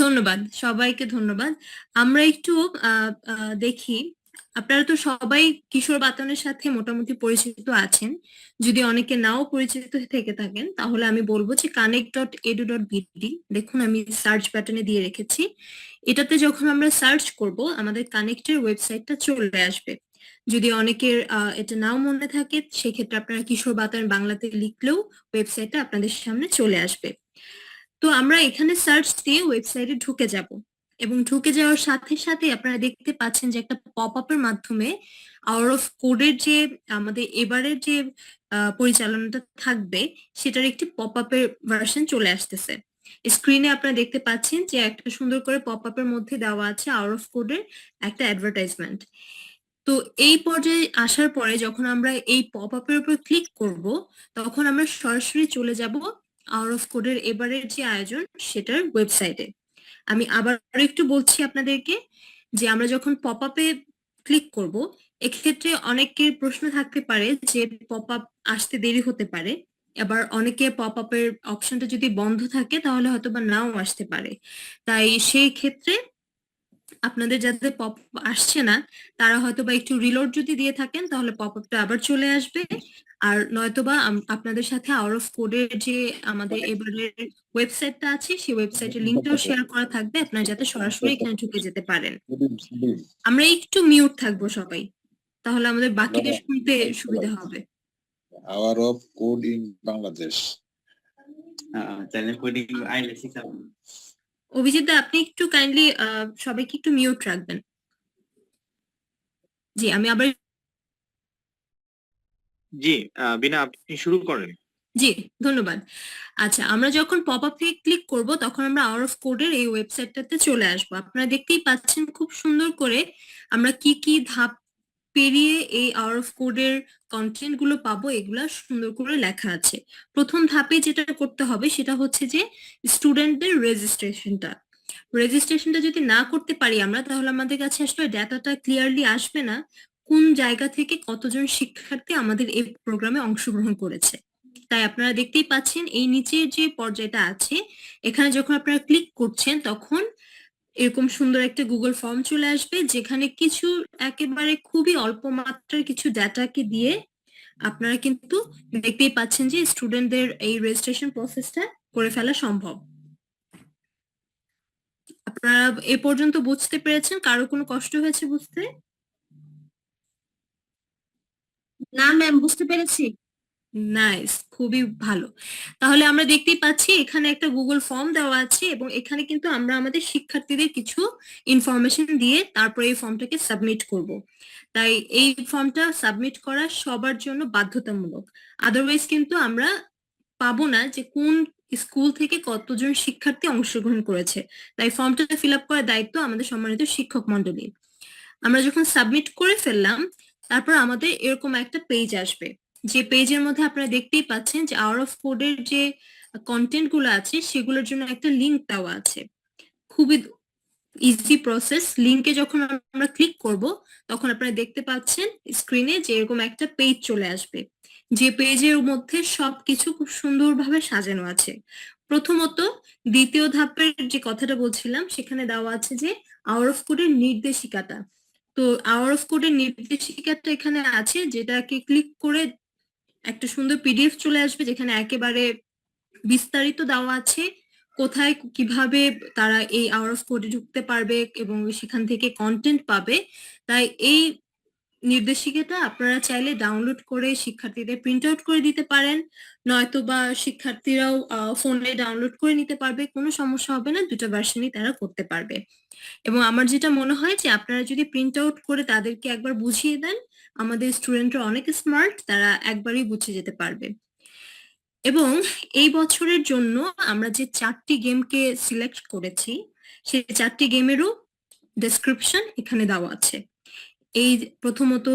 ধন্যবাদ, সবাইকে ধন্যবাদ। আমরা একটু দেখি, আপনারা তো সবাই কিশোর বাতানের সাথে মোটামুটি পরিচিত আছেন। যদি অনেকে নাও পরিচিত থেকে থাকেন, তাহলে আমি বলব যে connect dot edu dot BD দেখুন আমি সার্চ বাটনে দিয়ে রেখেছি। এটাতে যখন আমরা সার্চ করব, আমাদের কানেক্টের ওয়েবসাইটটা চলে আসবে। যদি অনেকের এটা নাও মনে থাকে, সেক্ষেত্রে আপনারা কিশোর বাতান বাংলাতে লিখলেও ওয়েবসাইটটা আপনাদের সামনে চলে আসবে। তো আমরা এখানে সার্চ দিয়ে ওয়েবসাইটে ঢুকে যাব এবং ঢুকে যাওয়ার সাথে সাথে আপনারা দেখতে পাচ্ছেন যে একটা পপ আপের মাধ্যমে আওয়ার অফ কোডের যে আমাদের এবারের যে পরিচালনাটা থাকবে, সেটার একটি পপ আপের ভার্সন চলে আসতেছে। স্ক্রিনে আপনারা দেখতে পাচ্ছেন যে একটা সুন্দর করে পপ আপের মধ্যে দেওয়া আছে আওয়ার অফ কোডের একটা অ্যাডভার্টাইজমেন্ট তো এই পর্যায়ে আসার পরে যখন আমরা এই পপ আপের উপর ক্লিক করব, তখন আমরা সরাসরি চলে যাব আওয়ার অফ কোডের এবারের যে আয়োজন সেটার ওয়েবসাইটে আমি আবার একটু বলছি আপনাদেরকে যে আমরা যখন পপ আপে ক্লিক করব, এক্ষেত্রে অনেকের প্রশ্ন থাকতে পারে যে পপ আপ আসতে দেরি হতে পারে। আবার অনেকে পপ আপের অপশনটা যদি বন্ধ থাকে তাহলে হয়তো বা নাও আসতে পারে। তাই সেই ক্ষেত্রে আপনাদের যাদের পপ আসছে না, তারা হয়তো বা একটু রিলোড যদি দিয়ে থাকেন তাহলে পপ আপটা আবার চলে আসবে। আর নয়তোবা আপনাদের সাথে আউট অফ কোডের যে আমাদের এবারের ওয়েবসাইটটা আছে সেই ওয়েবসাইটের লিঙ্কটাও শেয়ার করা থাকবে। আপনারা যাতে সরাসরি এখানে ঢুকে যেতে পারেন। আমরা একটু মিউট থাকব সবাই। তাহলে আমাদের বাকিদের শুনতে সুবিধা হবে। Hour of Code in Bangladesh. Channel coding আইলে শিখাবো অভিজিৎ দা, আপনি একটু কাইন্ডলি সবাইকে একটু মিউট রাখবেন। জি আমি আবার জি বিনা, আপনি শুরু করেন। জি, ধন্যবাদ। আচ্ছা আমরা যখন পপ আপ ক্লিক করব, তখন আমরা আওয়ার অফ কোডের এই ওয়েবসাইটটাতে চলে আসব। আপনারা দেখতেই পাচ্ছেন খুব সুন্দর করে আমরা কি কি ধাপ পেরিয়ে এই আওয়ার অফ কোডের কন্টেন্টগুলো পাবো, এগুলা সুন্দর করে লেখা আছে। প্রথম ধাপে যেটা করতে হবে, সেটা হচ্ছে যে স্টুডেন্টদের রেজিস্ট্রেশনটা রেজিস্ট্রেশনটা যদি না করতে পারি আমরা, তাহলে আমাদের কাছে আসলে ডাটাটা ক্লিয়ারলি আসবে না। কোন জায়গা থেকে কতজন শিক্ষার্থী আমাদের এই প্রোগ্রামে অংশগ্রহণ করেছে। তাই আপনারা দেখতেই পাচ্ছেন, এই নিচের যে পর্যায়টা আছে, এখানে যখন আপনারা ক্লিক করছেন, তখন এরকম সুন্দর একটা গুগল ফর্ম চলে আসবে, যেখানে কিছু একেবারে খুবই অল্প মাত্রার কিছু ডাটাকে দিয়ে আপনারা কিন্তু দেখতেই পাচ্ছেন যে স্টুডেন্টদের এই রেজিস্ট্রেশন প্রসেসটা করে ফেলা সম্ভব। আপনারা এ পর্যন্ত বুঝতে পেরেছেন? কারও কোনো কষ্ট হয়েছে বুঝতে? না ম্যাম বুঝতে পেরেছি। নাইস খুবই ভালো। তাহলে আমরা দেখতেই পাচ্ছি, এখানে একটা গুগল ফর্ম দেওয়া আছে এবং এখানে কিন্তু আমরা আমাদের শিক্ষার্থীদের কিছু ইনফরমেশন দিয়ে তারপরে এই ফর্মটাকে সাবমিট করব। তাই এই ফর্মটা সাবমিট করা সবার জন্য বাধ্যতামূলক। আদারওয়াইজ কিন্তু আমরা পাবো না যে কোন স্কুল থেকে কতজন শিক্ষার্থী অংশগ্রহণ করেছে। তাই ফর্মটা ফিল আপ করার দায়িত্ব আমাদের সম্মানিত শিক্ষক মন্ডলী আমরা যখন সাবমিট করে ফেললাম তারপর আমাদের এরকম একটা পেজ আসবে। যে পেজের মধ্যে আপনারা দেখতেই পাচ্ছেন যে আওয়ার অফ কোডের যে কন্টেন্টগুলো আছে, সেগুলোর জন্য একটা লিংক দেওয়া আছে। খুবই ইজি প্রসেস লিংকে যখন আমরা ক্লিক করব, তখন আপনারা দেখতে পাচ্ছেন স্ক্রিনে যে এরকম একটা পেজ চলে আসবে। যে পেজের মধ্যে সবকিছু খুব সুন্দরভাবে সাজানো আছে। প্রথমত দ্বিতীয় ধাপের যে কথাটা বলছিলাম, সেখানে দেওয়া আছে যে আওয়ার অফ কোডের নির্দেশিকাটা। তো আওয়ার অফ কোডের নির্দেশিকাটা এখানে আছে, যেটাকে ক্লিক করে একটা সুন্দর পিডিএফ চলে আসবে, যেখানে একেবারে বিস্তারিত দেওয়া আছে, কোথায় কীভাবে তারা এই আওয়ার অফ কোডে ঢুকতে পারবে এবং সেখান থেকে কন্টেন্ট পাবে। তাই এই নির্দেশিকাটা আপনারা চাইলে ডাউনলোড করে শিক্ষার্থীদের প্রিন্ট আউট করে দিতে পারেন। নয়তো বা শিক্ষার্থীরাও ফোনে ডাউনলোড করে নিতে পারবে। কোনো সমস্যা হবে না, দুটো ভার্সনই তারা করতে পারবে। এবং আমার যেটা মনে হয় যে, আপনারা যদি প্রিন্ট আউট করে তাদেরকে একবার বুঝিয়ে দেন, আমাদের স্টুডেন্টরা অনেক স্মার্ট তারা একবারই বুঝে যেতে পারবে। এবং এই বছরের জন্য আমরা যে চারটি গেমকে সিলেক্ট করেছি, সেই চারটি গেমেরও ডেসক্রিপশন এখানে দেওয়া আছে। এই প্রথমত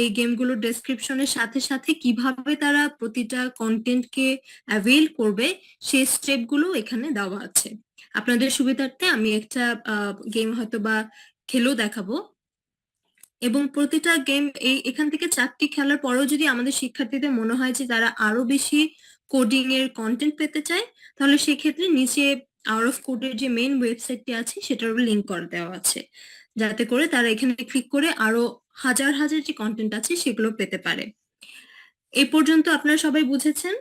এই গেমগুলোর ডেসক্রিপশনের সাথে সাথে কীভাবে তারা প্রতিটা কন্টেন্টকে অ্যাভেল করবে, সেই স্টেপগুলো এখানে দেওয়া আছে। আপনাদের সুবিধার্থে আমি একটা গেম হয়তো বা খেলেও দেখাবো। এবং প্রতিটা গেম এই, এখান থেকে চারটি খেলার পরেও যদি আমাদের শিক্ষার্থীদের মনে হয় যে তারা আরও বেশি কোডিং এর কন্টেন্ট পেতে চায়, তাহলে সেক্ষেত্রে নিচে আওয়ার অফ কোডের যে মেইন ওয়েবসাইটটি আছে সেটার লিঙ্ক করে দেওয়া আছে। যাতে করে তারা এখানে ক্লিক করে আরও হাজার হাজার যে কন্টেন্ট আছে সেগুলো পেতে পারে। এই পর্যন্ত আপনারা সবাই বুঝেছেন?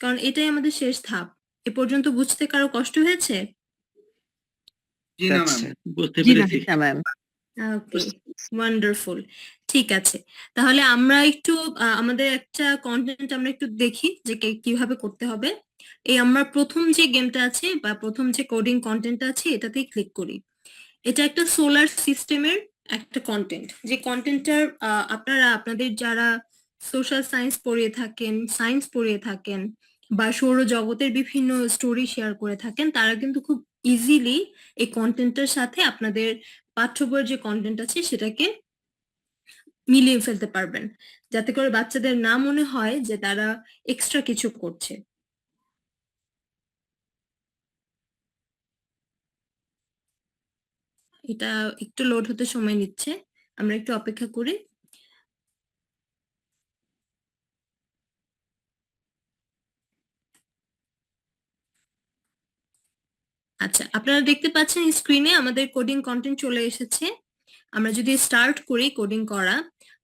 কারণ এটাই আমাদের শেষ ধাপ। এ পর্যন্ত বুঝতে কারও কষ্ট হয়েছে? জি না ম্যাম বুঝতে জি পেরেছি। না ম্যাম ওকে ওয়ান্ডারফুল ঠিক আছে। তাহলে আমরা একটু আহ, আমাদের একটা কন্টেন্ট আমরা একটু দেখি যে কে- কীভাবে করতে হবে। এই আমরা প্রথম যে গেমটা আছে বা প্রথম যে কোডিং কন্টেন্ট আছে এটাতেই ক্লিক করি। এটা একটা সোলার সিস্টেমের একটা কন্টেন্ট যে কন্টেন্টটার আপনারা, আপনাদের যারা সোশ্যাল সায়েন্স পড়িয়ে থাকেন সায়েন্স পড়িয়ে থাকেন বা সৌরজগতের বিভিন্ন স্টোরি শেয়ার করে থাকেন, তারা কিন্তু খুব ইজিলি এই কন্টেন্টের সাথে আপনাদের পাঠ্য বইয়ের যে কন্টেন্ট আছে সেটাকে মিলিয়ে ফেলতে পারবেন। যাতে করে বাচ্চাদের না মনে হয় যে তারা এক্সট্রা কিছু করছে। এটা একটু লোড হতে সময় নিচ্ছে। আমরা একটু অপেক্ষা করি। আচ্ছা আপনারা দেখতে পাচ্ছেন স্ক্রিনে আমাদের কোডিং কন্টেন্ট চলে এসেছে। আমরা যদি স্টার্ট করি কোডিং করা,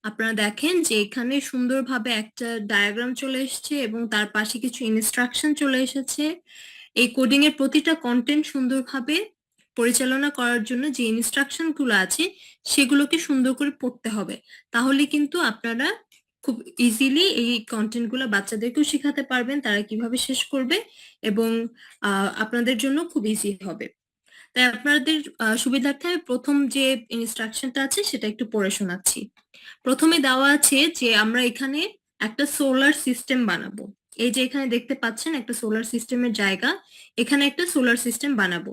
আপনারা দেখেন যে এখানে সুন্দরভাবে একটা ডায়াগ্রাম চলে এসেছে এবং তার পাশে কিছু ইনস্ট্রাকশন চলে এসেছে। এই কোডিং এর প্রতিটা কন্টেন্ট সুন্দরভাবে পরিচালনা করার জন্য যে ইনস্ট্রাকশনগুলো আছে, সেগুলোকে সুন্দর করে পড়তে হবে। তাহলে কিন্তু আপনারা খুব ইজিলি এই কন্টেন্টগুলো বাচ্চাদেরকেও শেখাতে পারবেন, তারা কীভাবে শেষ করবে এবং আপনাদের জন্য খুব ইজি হবে। তাই আপনাদের সুবিধার্থে প্রথম যে ইনস্ট্রাকশনটা আছে, সেটা একটু পড়ে শোনাচ্ছি। প্রথমে দেওয়া আছে যে আমরা এখানে একটা সোলার সিস্টেম বানাবো। এই যে এখানে দেখতে পাচ্ছেন একটা সোলার সিস্টেমের জায়গা, এখানে একটা সোলার সিস্টেম বানাবো।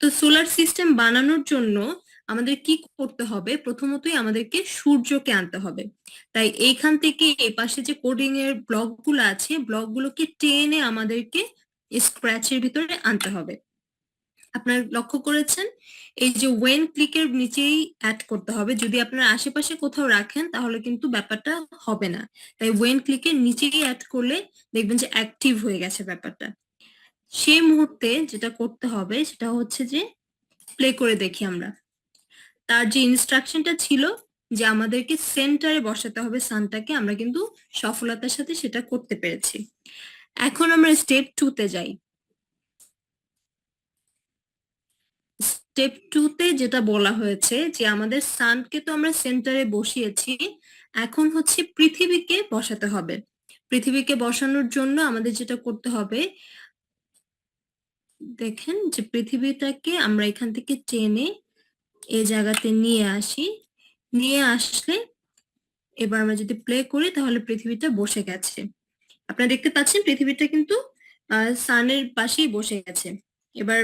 তো সোলার সিস্টেম বানানোর জন্য আমাদের কি করতে হবে? প্রথমতই আমাদেরকে সূর্যকে আনতে হবে। তাই এইখান থেকে এই পাশে যে কোডিং এর ব্লকগুলো আছে ব্লক গুলোকে টেনে আমাদেরকে স্ক্র্যাচের ভিতরে আনতে হবে। আপনার লক্ষ্য করেছেন? এই যে ওয়েন ক্লিকের নিচেই অ্যাড করতে হবে। যদি আপনার আশেপাশে কোথাও রাখেন, তাহলে কিন্তু ব্যাপারটা হবে না। তাই ওয়েন ক্লিকের নিচেই অ্যাড করলে দেখবেন যে অ্যাক্টিভ হয়ে গেছে ব্যাপারটা। সেই মুহূর্তে যেটা করতে হবে সেটা হচ্ছে যে প্লে করে দেখি আমরা। তার যে ইনস্ট্রাকশনটা ছিল যে আমাদেরকে সেন্টারে বসাতে হবে সানটাকে, আমরা কিন্তু সফলতার সাথে সেটা করতে পেরেছি। এখন আমরা স্টেপ টু তে যাই। স্টেপ টু তে যেটা বলা হয়েছে যে আমাদের সানকে তো আমরা সেন্টারে বসিয়েছি, এখন হচ্ছে পৃথিবীকে বসাতে হবে। পৃথিবীকে বসানোর জন্য আমাদের যেটা করতে হবে দেখেন যে পৃথিবীটাকে আমরা এখান থেকে টেনে এই জায়গাতে নিয়ে আসি। নিয়ে আসলে এবার আমরা যদি প্লে করি তাহলে পৃথিবীটা বসে গেছে। আপনারা দেখতে পাচ্ছেন পৃথিবীটা কিন্তু সানের পাশেই বসে গেছে। এবার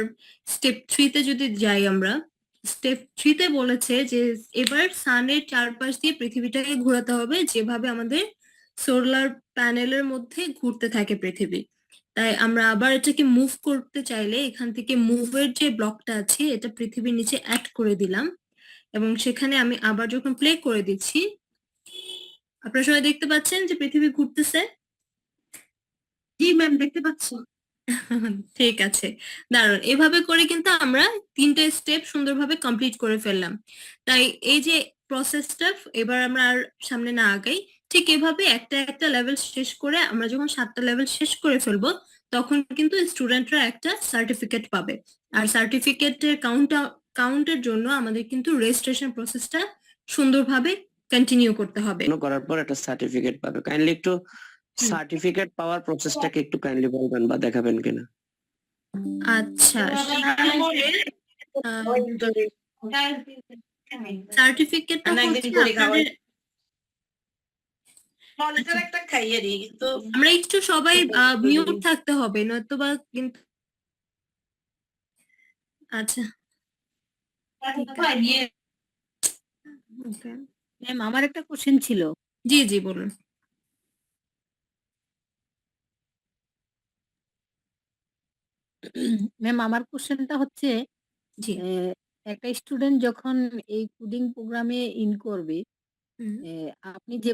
স্টেপ থ্রিতে যদি যাই আমরা স্টেপ থ্রিতে বলেছে যে এবার সানের চারপাশ দিয়ে পৃথিবীটাকে ঘোরাতে হবে যেভাবে আমাদের সোলার প্যানেলের মধ্যে ঘুরতে থাকে পৃথিবী। তাই আমরা আবার এটাকে মুভ করতে চাইলে এখান থেকে মুভের যে ব্লকটা আছে এটা পৃথিবীর নিচে অ্যাড করে দিলাম। এবং সেখানে আমি আবার যখন প্লে করে দিচ্ছি আপনারা সবাই দেখতে পাচ্ছেন যে পৃথিবী ঘুরতেছে? জি ম্যাম দেখতে পাচ্ছি। ঠিক আছে। দারুণ। এভাবে করে কিন্তু আমরা তিনটে স্টেপ সুন্দরভাবে কমপ্লিট করে ফেললাম। তাই এই যে প্রসেসটা এবার আমরা আর সামনে না আগাই ঠিক এভাবে একটা একটা লেভেল শেষ করে আমরা যখন সাতটা লেভেল শেষ করে ফেলব তখন কিন্তু স্টুডেন্টরা একটা সার্টিফিকেট পাবে। আর সার্টিফিকেটের কাউন্ট কাউন্টের জন্য আমাদের কিন্তু রেজিস্ট্রেশন প্রসেসটা সুন্দরভাবে কন্টিনিউ করতে হবে। করার পর একটা সার্টিফিকেট পাবে। কাইন্ডলি একটু সার্টিফিকেট পাওয়ার প্রসেসটাকে একটু কাইন্ডলি বলবেন বা দেখাবেন কিনা? আচ্ছা সার্টিফিকেটটা হচ্ছে। আপনাদের মনিটর একটা খাইয়ে দিই কিন্তু আমরা একটু সবাই মিউট থাকতে হবে নয়তো বা কিন্তু আচ্ছা। ম্যাম আমার একটা কোশ্চেন ছিল। জি জি বলুন। ম্যাম আমার কোশ্চেনটা হচ্ছে একটা স্টুডেন্ট যখন এই কোডিং প্রোগ্রামে ইন করবে। আপনি যে